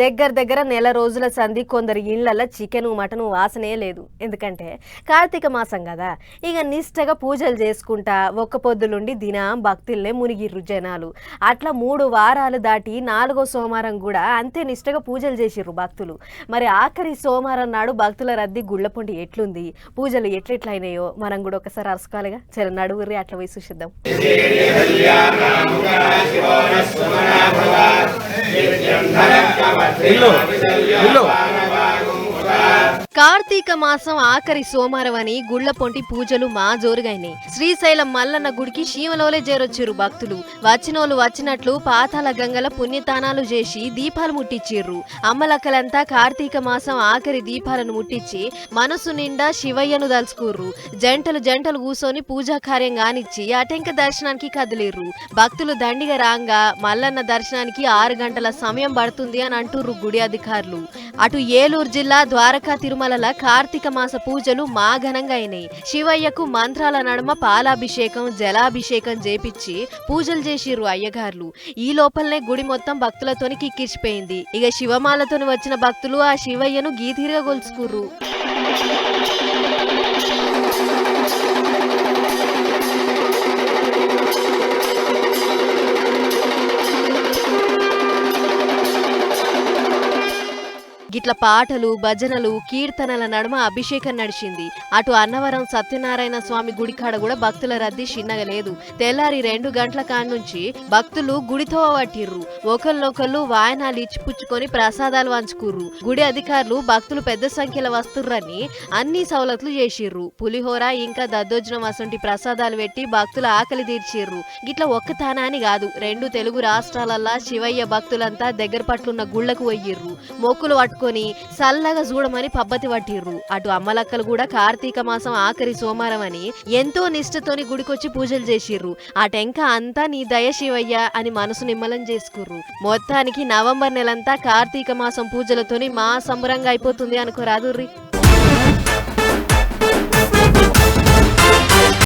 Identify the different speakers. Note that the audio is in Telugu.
Speaker 1: దగ్గర దగ్గర నెల రోజుల సంధి కొందరు ఇళ్ళలో చికెన్ మటన్ వాసనే లేదు. ఎందుకంటే కార్తీక మాసం కదా. ఇక నిష్టగా పూజలు చేసుకుంటా ఒక్క పొద్దులుండి దినం భక్తుల్నే మునిగిర్రు జనాలు. అట్లా మూడు వారాలు దాటి నాలుగో సోమవారం కూడా అంతే నిష్టగా పూజలు చేసిర్రు భక్తులు. మరి ఆఖరి సోమవారం నాడు భక్తుల రద్దీ గుళ్ళపొండి ఎట్లుంది? పూజలు ఎట్లెట్లయినాయో మనం కూడా ఒకసారి అరసుకోవాలిగా చల నడుగురి అట్లా పోయి చూసిద్దాం. ఇల్లు ఇల్లు కార్తీక మాసం ఆఖరి సోమవారం అని గుళ్ళపొంటి పూజలు మా జోరుగైనాయి శ్రీశైలం మల్లన్న గుడికి శీమలోలే చేరొచ్చారు భక్తులు. వచ్చినోళ్ళు వచ్చినట్లు పాతాల గంగల పుణ్యతానాలు చేసి దీపాలు ముట్టించిర్రు అమ్మలక్కలంతా కార్తీక మాసం ఆఖరి దీపాలను ముట్టించి మనసు నిండా శివయ్యను దలుచుకుర్రు. జంటలు జంటలు కూసోని పూజా కార్యం గానిచ్చి అటెంక దర్శనానికి కదిలిర్రు. భక్తులు దండిగా రాంగా మల్లన్న దర్శనానికి ఆరు గంటల సమయం పడుతుంది అని అంటుర్రు గుడి అధికారులు. అటు ఏలూరు జిల్లా ద్వారకా తిరుమలల కార్తీక మాస పూజలు మా ఘనంగా అయినాయి. శివయ్యకు మంత్రాల నడుమ పాలాభిషేకం జలాభిషేకం చేపిచ్చి పూజలు చేసిర్రు అయ్యగారులు. ఈ లోపలనే గుడి మొత్తం భక్తులతోని కిక్కిరిసిపోయింది. ఇక శివమాలతోని వచ్చిన భక్తులు ఆ శివయ్యను గీతిరిగా గొలుచుకుర్రు గిట్ల పాటలు భజనలు కీర్తనల నడుమ అభిషేకం నడిచింది. అటు అన్నవరం సత్యనారాయణ స్వామి గుడి కాడ కూడా భక్తుల రద్దీ చిన్నగా లేదు తెల్లారి రెండు గంటల కాడ నుంచి భక్తులు గుడితో పట్టిర్రు. ఒకళ్ళొకళ్ళు వాయనాలు ఇచ్చిపుచ్చుకొని ప్రసాదాలు వంచుకుర్రు గుడి అధికారులు భక్తులు పెద్ద సంఖ్యలో వస్తుర్రని అన్ని సవలతులు చేసిర్రు. పులిహోర ఇంకా దద్దోజనం అసంటి ప్రసాదాలు పెట్టి భక్తుల ఆకలి తీర్చిర్రు. గిట్ల ఒక్క తానాని కాదు రెండు తెలుగు రాష్ట్రాలల్లా శివయ్య భక్తులంతా దగ్గర పట్లున్న గుళ్ళకు పోయిర్రు. మొక్కులు పట్టుకొని సల్లగా చూడమని పబ్బతి పట్టిర్రు. అటు అమ్మలక్కలు కూడా కార్తీక మాసం ఆఖరి సోమవారం అని ఎంతో నిష్ఠతోని గుడికొచ్చి పూజలు చేసిర్రు. ఆ టెంక అంతా నీ దయ శివయ్య అని మనసు నిమ్మలం చేసుకుర్రు. మొత్తానికి నవంబర్ నెలంతా కార్తీక మాసం పూజలతోని మా సంబరంగా అయిపోతుంది అనుకోరాదుర్రి.